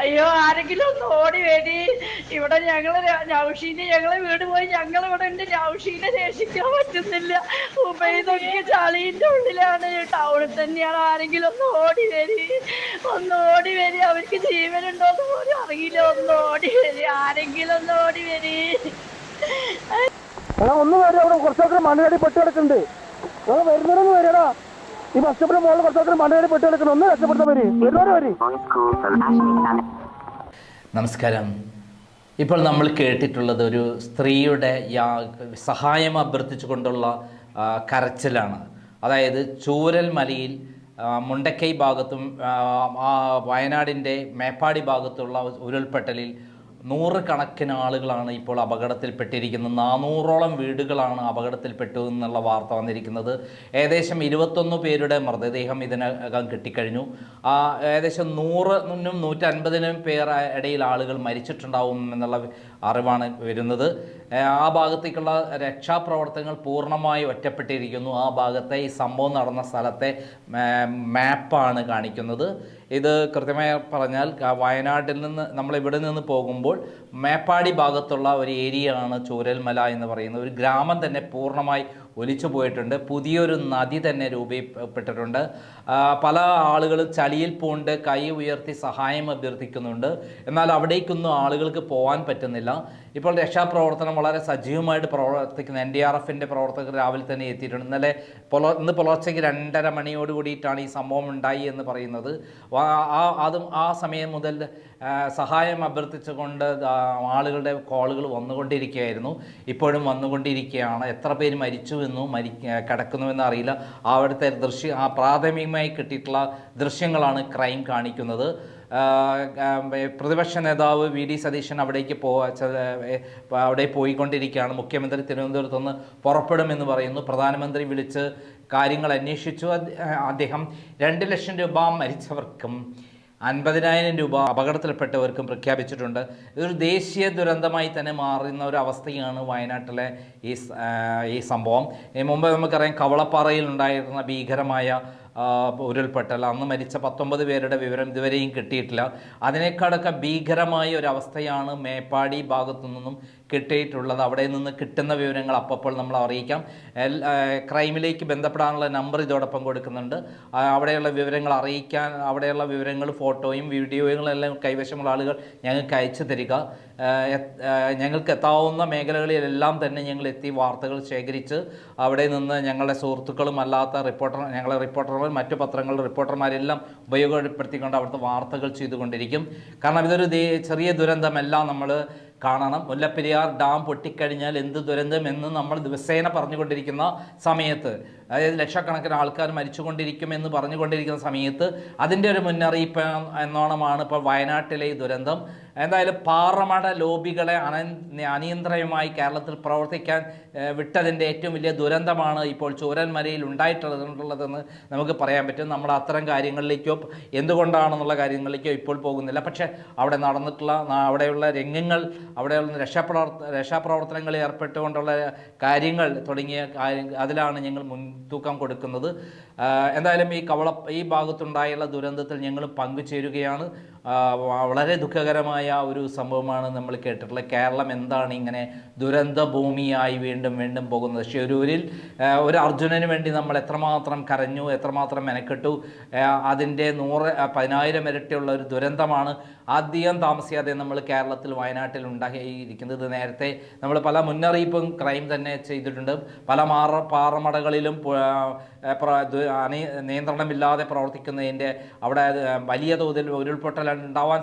അയ്യോ ആരെങ്കിലും ഒന്ന് ഓടി വേടി ഇവിടെ ഞങ്ങൾ നൗഷീന് ഞങ്ങളെ വീട് പോയി ഞങ്ങൾ ഇവിടെ ഉണ്ട്. നൗഷീനെ രക്ഷിക്കാൻ പറ്റുന്നില്ല. ഉബൈദൊക്കെ ചളിന്റെ ഉള്ളിലാണ്. ടൗണിൽ തന്നെയാണ്. ആരെങ്കിലും ഒന്ന് ഓടി വരി. ഒന്ന് ഓടി വരി. അവർക്ക് ജീവനുണ്ടോന്ന് പോലും അറിയില്ല. ഒന്ന് ഓടി വരി. ആരെങ്കിലും ഒന്ന് ഓടി വരി. ഒന്ന് വരും. അവിടെ കുറച്ചൊക്കെ മണ്ണിനടി പെട്ട് കിടക്കുന്നുണ്ട്. വരുന്നവരൊന്ന് വരടാ ഈ ബസ് സ്റ്റോപ്പിന് മുകളിൽ കുറച്ചൊക്കെ മണ്ണേരി പെട്ട് ഒന്ന് രക്ഷപ്പെടുത്താൻ വരി വരുന്നവരെ വരി നമസ്കാരം. ഇപ്പോൾ നമ്മൾ കേട്ടിട്ടുള്ളത് ഒരു സ്ത്രീയുടെ യാ സഹായം അഭ്യർത്ഥിച്ചുകൊണ്ടുള്ള കൊണ്ടുള്ള കരച്ചിലാണ്. അതായത് ചൂരൽ മലയിൽ മുണ്ടക്കൈ ഭാഗത്തും വയനാടിന്റെ മേപ്പാടി ഭാഗത്തുള്ള ഉരുൾപൊട്ടലിൽ നൂറുകണക്കിന് ആളുകളാണ് ഇപ്പോൾ അപകടത്തിൽപ്പെട്ടിരിക്കുന്നത്. നാനൂറോളം വീടുകളാണ് അപകടത്തിൽപ്പെട്ടു എന്നുള്ള വാർത്ത വന്നിരിക്കുന്നത്. ഏകദേശം ഇരുപത്തൊന്ന് പേരുടെ മൃതദേഹം ഇതിനകം കിട്ടിക്കഴിഞ്ഞു. ആ ഏകദേശം നൂറിനും നൂറ്റൻപതിനും പേർ ഇടയിൽ ആളുകൾ മരിച്ചിട്ടുണ്ടാവും എന്നുള്ള അറിവാണ് വരുന്നത്. ആ ഭാഗത്തേക്കുള്ള രക്ഷാപ്രവർത്തനങ്ങൾ പൂർണമായി ഒറ്റപ്പെട്ടിരിക്കുന്നു. ആ ഭാഗത്തെ ഈ സംഭവം നടന്ന സ്ഥലത്തെ മാപ്പാണ് കാണിക്കുന്നത്. ഇത് കൃത്യമായി പറഞ്ഞാൽ വയനാട്ടിൽ നിന്ന് നമ്മൾ ഇവിടെ നിന്ന് പോകുമ്പോൾ മേപ്പാടി ഭാഗത്തുള്ള ഒരു ഏരിയയാണ് ചൂരൽമല എന്ന് പറയുന്നത് ഒരു ഗ്രാമം തന്നെ പൂർണമായി ഒലിച്ചു പോയിട്ടുണ്ട്. പുതിയൊരു നദി തന്നെ രൂപപ്പെട്ടിട്ടുണ്ട്. പല ആളുകളും ചളിയിൽ പോണ്ട് കൈ ഉയർത്തി സഹായം അഭ്യർത്ഥിക്കുന്നുണ്ട്. എന്നാൽ അവിടേക്കൊന്നും ആളുകൾക്ക് പോകാൻ പറ്റുന്നില്ല. ഇപ്പോൾ രക്ഷാപ്രവർത്തനം വളരെ സജീവമായിട്ട് പ്രവർത്തിക്കുന്ന. എൻ ഡി ആർ എഫിന്റെ പ്രവർത്തകർ രാവിലെ തന്നെ എത്തിയിട്ടുണ്ട്. ഇന്നലെ പുല ഇന്ന് പുലർച്ചയ്ക്ക് രണ്ടര മണിയോട് കൂടിയിട്ടാണ് ഈ സംഭവം ഉണ്ടായി എന്ന് പറയുന്നത്. ആ അതും ആ സമയം മുതൽ സഹായം അഭ്യർത്ഥിച്ചുകൊണ്ട് ആളുകളുടെ കോളുകൾ വന്നുകൊണ്ടിരിക്കുകയായിരുന്നു. ഇപ്പോഴും വന്നുകൊണ്ടിരിക്കുകയാണ്. എത്ര പേര് മരിച്ചുവെന്നോ മരി കിടക്കുന്നുവെന്നോ അറിയില്ല. അവിടുത്തെ ദൃശ്യം ആ പ്രാഥമികമായി കിട്ടിയിട്ടുള്ള ദൃശ്യങ്ങളാണ് ക്രൈം കാണിക്കുന്നത്. പ്രതിപക്ഷ നേതാവ് വി. ഡി. സതീശൻ അവിടേക്ക് പോ അവിടെ പോയിക്കൊണ്ടിരിക്കുകയാണ്. മുഖ്യമന്ത്രി തിരുവനന്തപുരത്ത് നിന്ന് പുറപ്പെടുമെന്ന് പറയുന്നു. പ്രധാനമന്ത്രി വിളിച്ച് കാര്യങ്ങൾ അന്വേഷിച്ചു. അദ്ദേഹം രണ്ട് ലക്ഷം രൂപ മരിച്ചവർക്കും അൻപതിനായിരം രൂപ അപകടത്തിൽപ്പെട്ടവർക്കും പ്രഖ്യാപിച്ചിട്ടുണ്ട്. ഇതൊരു ദേശീയ ദുരന്തമായി തന്നെ മാറുന്ന ഒരു അവസ്ഥയാണ് വയനാട്ടിലെ ഈ ഈ സംഭവം. മുമ്പ് നമുക്കറിയാം കവളപ്പാറയിൽ ഉണ്ടായിരുന്ന ഭീകരമായ ഉരുൾപൊട്ടൽ. അന്ന് മരിച്ച പത്തൊമ്പത് പേരുടെ വിവരം ഇതുവരെയും കിട്ടിയിട്ടില്ല. അതിനേക്കാളൊക്കെ ഭീകരമായ ഒരു അവസ്ഥയാണ് മേപ്പാടി ഭാഗത്തു നിന്നും കിട്ടിയിട്ടുള്ളത് അവിടെ നിന്ന് കിട്ടുന്ന വിവരങ്ങൾ അപ്പോൾ നമ്മൾ അറിയിക്കാം. ക്രൈമിലേക്ക് ബന്ധപ്പെടാനുള്ള നമ്പർ ഇതോടൊപ്പം കൊടുക്കുന്നുണ്ട്. അവിടെയുള്ള വിവരങ്ങൾ അറിയിക്കാൻ അവിടെയുള്ള വിവരങ്ങൾ ഫോട്ടോയും വീഡിയോയും എല്ലാം കൈവശമുള്ള ആളുകൾ ഞങ്ങൾക്ക് അയച്ചു തരിക. ഞങ്ങൾക്ക് എത്താവുന്ന മേഖലകളിലെല്ലാം തന്നെ ഞങ്ങൾ എത്തി വാർത്തകൾ ശേഖരിച്ച് അവിടെ നിന്ന് ഞങ്ങളുടെ സുഹൃത്തുക്കളും അല്ലാത്ത റിപ്പോർട്ടർ ഞങ്ങളെ റിപ്പോർട്ടർമാർ മറ്റു പത്രങ്ങളുടെ റിപ്പോർട്ടർമാരെല്ലാം ഉപയോഗപ്പെടുത്തിക്കൊണ്ട് അവിടുത്തെ വാർത്തകൾ ചെയ്തുകൊണ്ടിരിക്കും. കാരണം ഇതൊരു ചെറിയ ദുരന്തമല്ല. നമ്മൾ കാണണം. മുല്ലപ്പെരിയാർ ഡാം പൊട്ടിക്കഴിഞ്ഞാൽ എന്ത് ദുരന്തം എന്ന് നമ്മൾ ദിവസേന പറഞ്ഞുകൊണ്ടിരിക്കുന്ന സമയത്ത്. അതായത് ലക്ഷക്കണക്കിന് ആൾക്കാർ മരിച്ചുകൊണ്ടിരിക്കുമെന്ന് പറഞ്ഞുകൊണ്ടിരിക്കുന്ന സമയത്ത് അതിന്റെ ഒരു മുന്നറിയിപ്പ് എന്നോണമാണ് ഇപ്പോൾ വയനാട്ടിലെ ഈ ദുരന്തം. എന്തായാലും പാറമട ലോബികളെ അന അനിയന്ത്രണമായി കേരളത്തിൽ പ്രവർത്തിക്കാൻ വിട്ടതിന്റെ ഏറ്റവും വലിയ ദുരന്തമാണ് ഇപ്പോൾ ചൂരന്മലയിൽ ഉണ്ടായിട്ടുള്ളതെന്ന് നമുക്ക് പറയാൻ പറ്റും. നമ്മൾ അത്തരം കാര്യങ്ങളിലേക്കോ എന്തുകൊണ്ടാണെന്നുള്ള കാര്യങ്ങളിലേക്കോ ഇപ്പോൾ പോകുന്നില്ല. പക്ഷേ അവിടെ നടന്നിട്ടുള്ള അവിടെയുള്ള രംഗങ്ങൾ അവിടെയുള്ള രക്ഷാപ്രവർത്ത രക്ഷാപ്രവർത്തനങ്ങളിൽ ഏർപ്പെട്ടുകൊണ്ടുള്ള കാര്യങ്ങൾ തുടങ്ങിയ കാര്യ- അതിലാണ് ഞങ്ങൾ മുൻതൂക്കം കൊടുക്കുന്നത്. എന്തായാലും ഈ കവള ഈ ഭാഗത്തുണ്ടായുള്ള ദുരന്തത്തിൽ ഞങ്ങൾ പങ്കുചേരുകയാണ്. വളരെ ദുഃഖകരമായ ഒരു സംഭവമാണ് നമ്മൾ കേട്ടിട്ടുള്ളത്. കേരളം എന്താണ് ഇങ്ങനെ ദുരന്ത ഭൂമിയായി വീണ്ടും വീണ്ടും പോകുന്നത്? ഷെരൂരിൽ ഒരു അർജുനന് വേണ്ടി നമ്മൾ എത്രമാത്രം കരഞ്ഞു എത്രമാത്രം മെനക്കെട്ടു? അതിന്റെ നൂറ് പതിനായിരം ഇരട്ടിയുള്ള ഒരു ദുരന്തമാണ് അധികം താമസിയാതെ നമ്മൾ കേരളത്തിൽ വയനാട്ടിൽ ഉണ്ടാക്കിയിരിക്കുന്നത്. നേരത്തെ നമ്മൾ പല മുന്നറിയിപ്പും ക്രൈം തന്നെ ചെയ്തിട്ടുണ്ട്. പല മാറ പാറമടകളിലും നിയന്ത്രണമില്ലാതെ പ്രവർത്തിക്കുന്നതിന്റെ അവിടെ വലിയ തോതിൽ ഉരുൾപൊട്ടൽ ഉണ്ടാവാൻ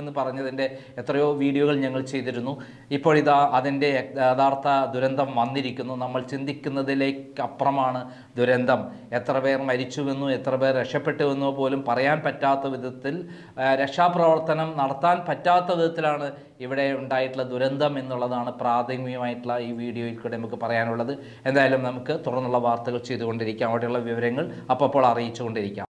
എന്ന് പറഞ്ഞതിന്റെ എത്രയോ വീഡിയോകൾ ഞങ്ങൾ ചെയ്തിരുന്നു. ഇപ്പോഴിതാ അതിന്റെ യഥാർത്ഥ ദുരന്തം വന്നിരിക്കുന്നു. നമ്മൾ ചിന്തിക്കുന്നതിലേക്ക് അപ്പുറമാണ് ദുരന്തം. എത്ര പേർ മരിച്ചുവെന്നോ എത്ര പേർ രക്ഷപ്പെട്ടുവെന്നോ പോലും പറയാൻ പറ്റാത്ത വിധത്തിൽ രക്ഷാപ്രവർത്തനം നടത്താൻ പറ്റാത്ത വിധത്തിലാണ് ഇവിടെ ഉണ്ടായിട്ടുള്ള ദുരന്തം എന്നുള്ളതാണ് പ്രാഥമികമായിട്ടുള്ള ഈ വീഡിയോയിൽ കൂടെ നമുക്ക് പറയാനുള്ളത്. എന്തായാലും നമുക്ക് തുടർന്നുള്ള വാർത്തകൾ ചെയ്തുകൊണ്ടിരിക്കാം. അവിടെയുള്ള വിവരങ്ങൾ അപ്പോൾ അറിയിച്ചുകൊണ്ടിരിക്കാം.